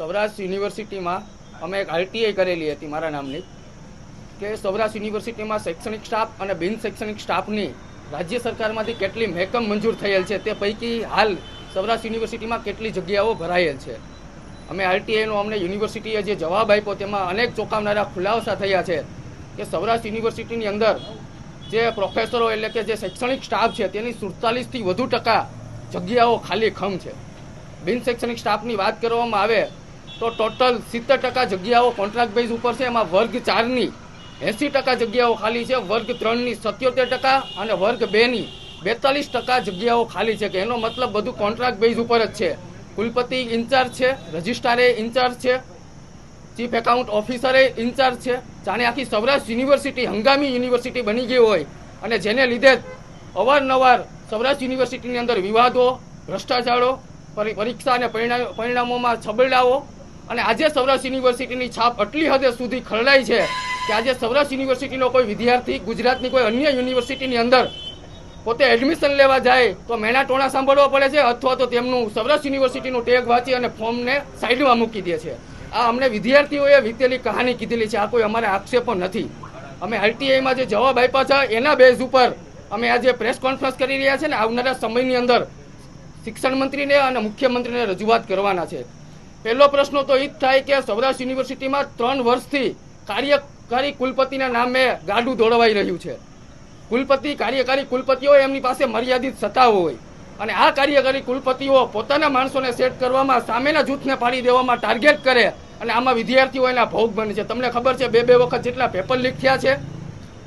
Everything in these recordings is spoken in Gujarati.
સૌરાષ્ટ્ર યુનિવર્સિટીમાં અમે એક આરટીઆઈ કરેલી હતી મારા નામની, કે સૌરાષ્ટ્ર યુનિવર્સિટીમાં શૈક્ષણિક સ્ટાફ અને બિન શૈક્ષણિક સ્ટાફની રાજ્ય સરકારમાંથી કેટલી મહેકમ મંજૂર થયેલ છે તે પૈકી હાલ સૌરાષ્ટ્ર યુનિવર્સિટીમાં કેટલી જગ્યાઓ ભરાયેલ છે. અમે આરટીઆઈનો અમને યુનિવર્સિટીએ જે જવાબ આપ્યો તેમાં અનેક ચોંકાવનારા ખુલાસા થયા છે કે સૌરાષ્ટ્ર યુનિવર્સિટીની અંદર જે પ્રોફેસરો એટલે કે જે શૈક્ષણિક સ્ટાફ છે તેની સુડતાલીસથી વધુ ટકા જગ્યાઓ ખાલી ખમ છે. બિન શૈક્ષણિક સ્ટાફની વાત કરવામાં આવે તો ટોટલ સિત્તેર ટકા જગ્યાઓ કોન્ટ્રાક્ટ બેઝ ઉપર છે. એમાં વર્ગ ચારની એંસી ટકા જગ્યાઓ ખાલી છે. વર્ગ ત્રણની સત્યોતેર ટકા અને વર્ગ બેની બેતાલીસ ટકા જગ્યાઓ ખાલી છે. કે એનો મતલબ બધું કોન્ટ્રાક્ટ બેઝ ઉપર જ છે. કુલપતિ ઇન્ચાર્જ છે. રજિસ્ટ્રારે ઇન્ચાર્જ છે. ચીફ એકાઉન્ટ ઓફિસરે ઇન્ચાર્જ છે. જાણે આખી સૌરાષ્ટ્ર યુનિવર્સિટી હંગામી યુનિવર્સિટી બની ગઈ હોય અને જેને લીધે અવારનવાર સૌરાષ્ટ્ર યુનિવર્સિટીની અંદર વિવાદો, ભ્રષ્ટાચારો, પરી- પરીક્ષા અને પરિણા- પરિણામોમાં છબરડાઓ અને આજે સૌરાષ્ટ્ર યુનિવર્સિટીની છાપ આટલી હદે સુધી ખરડાઈ છે કે આજે સૌરાષ્ટ્ર યુનિવર્સિટીનો કોઈ વિદ્યાર્થી ગુજરાતની કોઈ અન્ય યુનિવર્સિટીની અંદર પોતે એડમિશન લેવા જાય તો મેના ટોણા સાંભળવા પડે છે અથવા તો તેમનું સૌરાષ્ટ્ર યુનિવર્સિટીનું ટેગ વાંચી અને ફોર્મને સાઈડમાં મૂકી દે છે. આ અમને વિદ્યાર્થીઓએ વીતેલી કહાની કીધેલી છે. આ કોઈ અમારે આક્ષેપો નથી. અમે આરટીઆઈમાં જે જવાબ આપ્યા છે, એના બેઝ ઉપર અમે આજે પ્રેસ કોન્ફરન્સ કરી રહ્યા છે ને આવનારા સમયની અંદર શિક્ષણ મંત્રીને અને મુખ્યમંત્રીને રજૂઆત કરવાના છે. પહેલો પ્રશ્ન તો એ જ થાય કે સૌરાષ્ટ્ર યુનિવર્સિટીમાં ત્રણ વર્ષથી કાર્યકારી કુલપતિના નામે ગાડું દોડવાઈ રહ્યું છે. કુલપતિ, કાર્યકારી કુલપતિઓ એમની પાસે મર્યાદિત સત્તાઓ હોય અને આ કાર્યકારી કુલપતિઓ પોતાના માણસોને સેટ કરવામાં સામેના જૂથને પાડી દેવામાં ટાર્ગેટ કરે અને આમાં વિદ્યાર્થીઓ એના ભોગ બને છે. તમને ખબર છે, બે બે વખત જેટલા પેપર લીક થયા છે,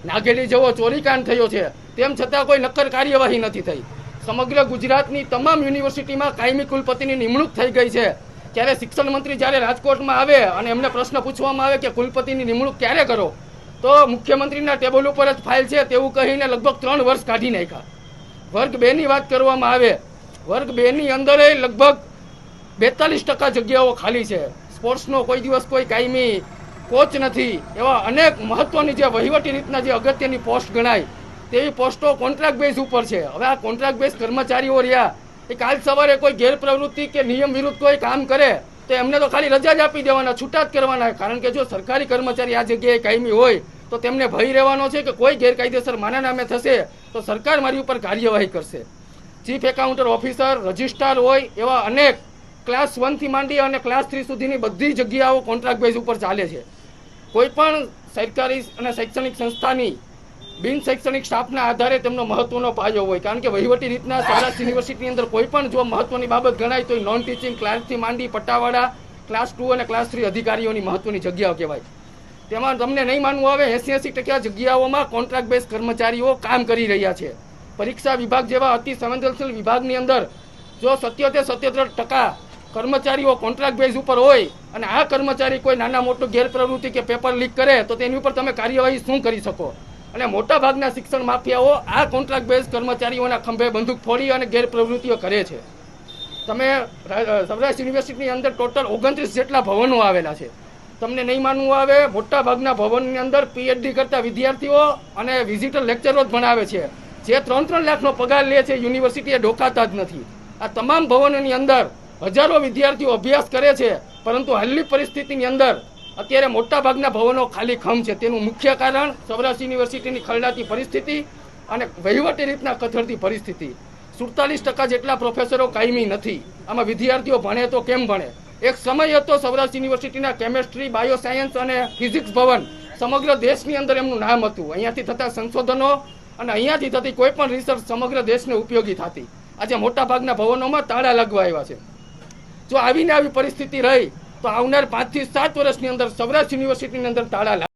નાગેડી જેવો ચોરીકાંડ થયો છે, તેમ છતાં કોઈ નક્કર કાર્યવાહી નથી થઈ. સમગ્ર ગુજરાતની તમામ યુનિવર્સિટીમાં કાયમી કુલપતિની નિમણૂક થઈ ગઈ છે. ત્યારે શિક્ષણ મંત્રી જ્યારે રાજકોટમાં આવે અને એમને પ્રશ્ન પૂછવામાં આવે કે કુલપતિની નિમણૂક ક્યારે કરો, તો મુખ્યમંત્રીના ટેબલ ઉપર જ ફાઇલ છે તેવું કહીને લગભગ ત્રણ વર્ષ કાઢી નાખ્યા. વર્ગ બે ની વાત કરવામાં આવે, વર્ગ બે ની અંદર લગભગ બેતાલીસ ટકા જગ્યાઓ ખાલી છે. સ્પોર્ટ્સનો કોઈ દિવસ કોઈ કાયમી કોચ નથી. એવા અનેક મહત્વની જે વહીવટી રીતના જે અગત્યની પોસ્ટ ગણાય, તેવી પોસ્ટો કોન્ટ્રાક્ટ બેઝ ઉપર છે. હવે આ કોન્ટ્રાક્ટ બેઝ કર્મચારીઓ રહ્યા એ કાલ સવારે કોઈ ગેરપ્રવૃત્તિ કે નિયમ વિરુદ્ધ કોઈ કામ કરે, તો એમને તો ખાલી રજા જ આપી દેવાના છૂટા જ કરવાના. કારણ કે જો સરકારી કર્મચારી આ જગ્યાએ કાયમી હોય, તો તેમને ભય રહેવાનો છે કે કોઈ ગેરકાયદેસર માના નામે થશે, તો સરકાર મારી ઉપર કાર્યવાહી કરશે. ચીફ એકાઉન્ટર ઓફિસર, રજિસ્ટ્રાર હોય એવા અનેક ક્લાસ વનથી માંડી અને ક્લાસ થ્રી સુધીની બધી જગ્યાઓ કોન્ટ્રાક્ટ બેઝ ઉપર ચાલે છે. કોઈ પણ સરકારી અને શૈક્ષણિક સંસ્થાની બિન શૈક્ષણિક સ્ટાફના આધારે તેમનો મહત્વનો પાયો હોય. કારણ કે વહીવટી રીતના સૌરાષ્ટ્ર યુનિવર્સિટીની અંદર કોઈ પણ જો મહત્વની બાબત ગણાય તો નોન ટીચિંગ ક્લાસથી માંડી પટ્ટાવાળા ક્લાસ ટુ અને ક્લાસ થ્રી અધિકારીઓની મહત્વની જગ્યાઓ કહેવાય. તેમાં તમને નહીં માનવું આવે એસી એસી ટકા જગ્યાઓમાં કોન્ટ્રાક્ટ બેઝ કર્મચારીઓ કામ કરી રહ્યા છે. પરીક્ષા વિભાગ જેવા અતિ સંવેદનશીલ વિભાગની અંદર જો સત્યોતેર સત્યોતેર ટકા કર્મચારીઓ કોન્ટ્રાક્ટ બેઝ ઉપર હોય અને આ કર્મચારી કોઈ નાના મોટું ગેરપ્રવૃત્તિ કે પેપર લીક કરે, તો તેની ઉપર તમે કાર્યવાહી શું કરી શકો? અને મોટા ભાગના શિક્ષણ માફિયાઓ આ કોન્ટ્રાક્ટ બેઝ કર્મચારીઓના ખંભે બંદૂક ફોડી અને ગેરપ્રવૃત્તિઓ કરે છે. તમે સૌરાષ્ટ્ર યુનિવર્સિટીની અંદર ટોટલ ઓગણત્રીસ જેટલા ભવનો આવેલા છે. તમને નહીં માનવું આવે મોટા ભાગના ભવનની અંદર પીએચડી કરતા વિદ્યાર્થીઓ અને વિઝિટર લેક્ચરો જ ભણાવે છે. જે ત્રણ ત્રણ લાખનો પગાર લે છે, યુનિવર્સિટીએ ડોકાતા જ નથી. આ તમામ ભવનોની અંદર હજારો વિદ્યાર્થીઓ અભ્યાસ કરે છે, પરંતુ હાલની પરિસ્થિતિની અંદર અત્યારે મોટા ભાગના ભવનો ખાલી ખમ છે. તેનું મુખ્ય કારણ સૌરાષ્ટ્ર યુનિવર્સિટીની ખરડાતી પરિસ્થિતિ અને વહીવટી રીતના કથળતી પરિસ્થિતિ. સુડતાલીસ ટકા જેટલા પ્રોફેસરો કાયમી નથી. આમાં વિદ્યાર્થીઓ ભણે તો કેમ ભણે? એક સમય હતો સૌરાષ્ટ્ર યુનિવર્સિટીના કેમેસ્ટ્રી બાયો સાયન્સ અને ફિઝિક્સ ભવન. સમગ્ર દેશની અંદર એમનું નામ હતું. અહીંયાથી થતા સંશોધનો અને અહીંયાથી થતી કોઈ પણ રિસર્ચ સમગ્ર દેશને ઉપયોગી થતી. આજે મોટાભાગના ભવનોમાં તાળા લગવા આવ્યા છે. જો આવીને આવી પરિસ્થિતિ રહી તો આવનાર પાંચથી સાત વર્ષની અંદર સૌરાષ્ટ્ર યુનિવર્સિટીની અંદર તાળા